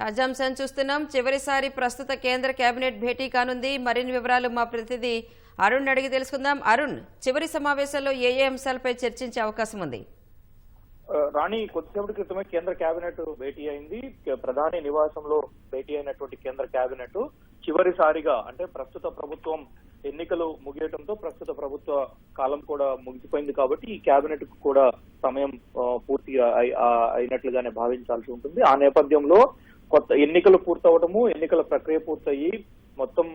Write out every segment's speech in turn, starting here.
తాజాంశం చూస్తున్నాం. చివరిసారి ప్రస్తుత కేంద్ర కేబినెట్ భేటీ కానుంది. మరిన్ని వివరాలు మా ప్రతినిధి అరుణ్ అడిగి తెలుసుకుందాం. అరుణ్ చివరి సమావేశంలో ఏ ఏ అంశాలపై చర్చించే అవకాశం ఉంది? రాణి కొద్దిసేపటి క్రితమే కేంద్ర కేబినెట్ భేటీ అయింది. ప్రధాని నివాసంలో భేటీ అయినటువంటి కేంద్ర కేబినెట్ చివరిసారిగా అంటే ప్రస్తుత ప్రభుత్వం ఎన్నికలు ముగియటంతో ప్రస్తుత ప్రభుత్వ కాలం కూడా ముగిసిపోయింది కాబట్టి ఈ కేబినెట్కు కూడా సమయం పూర్తిగా అయినట్లుగానే భావించాల్సి ఉంటుంది. ఆ నేపథ్యంలో కొత్త ఎన్నికలు పూర్తవటము ఎన్నికల ప్రక్రియ పూర్తయి మొత్తం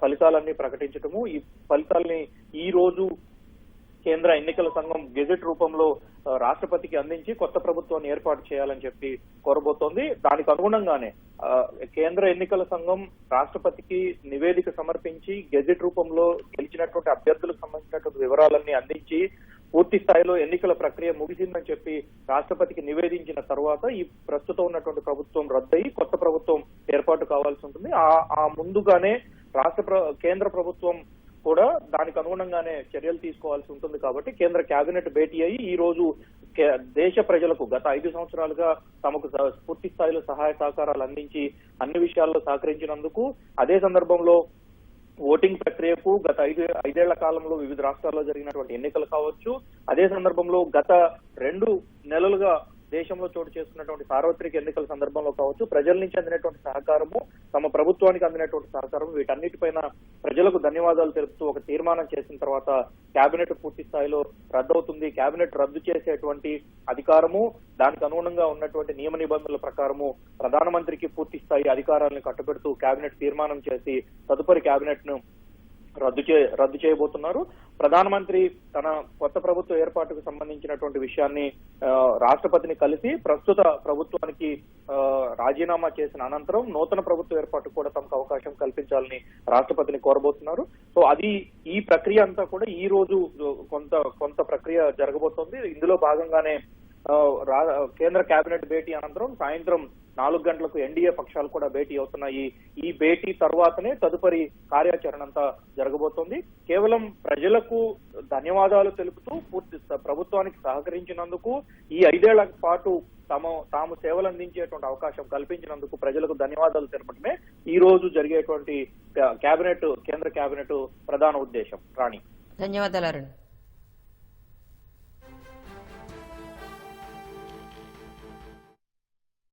ఫలితాలన్నీ ప్రకటించటము ఈ ఫలితాల్ని ఈ రోజు కేంద్ర ఎన్నికల సంఘం గెజెట్ రూపంలో రాష్ట్రపతికి అందించి కొత్త ప్రభుత్వాన్ని ఏర్పాటు చేయాలని చెప్పి కోరబోతోంది. దానికి అనుగుణంగానే కేంద్ర ఎన్నికల సంఘం రాష్ట్రపతికి నివేదిక సమర్పించి గెజెట్ రూపంలో గెలిచినటువంటి అభ్యర్థులకు సంబంధించినటువంటి వివరాలన్నీ అందించి పూర్తి స్థాయిలో ఎన్నికల ప్రక్రియ ముగిసిందని చెప్పి రాష్ట్రపతికి నివేదించిన తర్వాత ఈ ప్రస్తుతం ఉన్నటువంటి ప్రభుత్వం రద్దయి కొత్త ప్రభుత్వం ఏర్పాటు కావాల్సి ఉంటుంది. ఆ ముందుగానే రాష్ట్ర కేంద్ర ప్రభుత్వం కూడా దానికి అనుగుణంగానే చర్యలు తీసుకోవాల్సి ఉంటుంది కాబట్టి కేంద్ర కేబినెట్ భేటీ అయ్యి ఈ రోజు కే- దేశ ప్రజలకు గత ఐదు సంవత్సరాలుగా తమకు పూర్తి స్థాయిలో సహాయ సహకారాలు అందించి అన్ని విషయాల్లో సహకరించినందుకు అదే సందర్భంలో ఓటింగ్ ప్రక్రియకు గత ఐదు ఐదేళ్ళ కాలంలో వివిధ రాష్ట్రాల్లో జరిగినటువంటి ఎన్నికలు కావచ్చు. అదే సందర్భంలో గత రెండు నెలలుగా దేశంలో చోటు చేసుకున్నటువంటి సార్వత్రిక ఎన్నికల సందర్భంలో కావచ్చు ప్రజల నుంచి అందినటువంటి సహకారము తమ ప్రభుత్వానికి అందినటువంటి సహకారం వీటన్నిటిపైన ప్రజలకు ధన్యవాదాలు తెలుపుతూ ఒక తీర్మానం చేసిన తర్వాత కేబినెట్ పూర్తి స్థాయిలో రద్దవుతుంది. కేబినెట్ రద్దు చేసేటువంటి అధికారము దానికి అనుగుణంగా ఉన్నటువంటి నియమ నిబంధనల ప్రకారము ప్రధానమంత్రికి పూర్తి స్థాయి అధికారాలను కట్టబెడుతూ కేబినెట్ తీర్మానం చేసి తదుపరి కేబినెట్ను రద్దు చే రద్దు చేయబోతున్నారు. ప్రధానమంత్రి తన కొత్త ప్రభుత్వ ఏర్పాటుకు సంబంధించినటువంటి విషయాన్ని రాష్ట్రపతిని కలిసి ప్రస్తుత ప్రభుత్వానికి రాజీనామా చేసిన అనంతరం నూతన ప్రభుత్వ ఏర్పాటుకు కూడా తమకు అవకాశం కల్పించాలని రాష్ట్రపతిని కోరబోతున్నారు. సో అది ఈ ప్రక్రియ అంతా కూడా ఈ రోజు కొంత కొంత ప్రక్రియ జరగబోతోంది. ఇందులో భాగంగానే రా- కేంద్ర కేబినెట్ భేటీ అనంతరం సాయంత్రం నాలుగు గంటలకు ఎన్డీఏ పక్షాలు కూడా భేటీ అవుతున్నాయి. ఈ భేటీ తర్వాతనే తదుపరి కార్యాచరణ అంతా జరగబోతోంది. కేవలం ప్రజలకు ధన్యవాదాలు తెలుపుతూ పూర్తి ప్రభుత్వానికి సహకరించినందుకు ఈ ఐదేళ్ళ పాటు తమ తాము సేవలు అందించేటువంటి అవకాశం కల్పించినందుకు ప్రజలకు ధన్యవాదాలు తెలపడమే ఈ రోజు జరిగేటువంటి కేబినెట్ కేంద్ర కేబినెట్ ప్రధాన ఉద్దేశం. రాణి. ధన్యవాదాలు అరుణ్.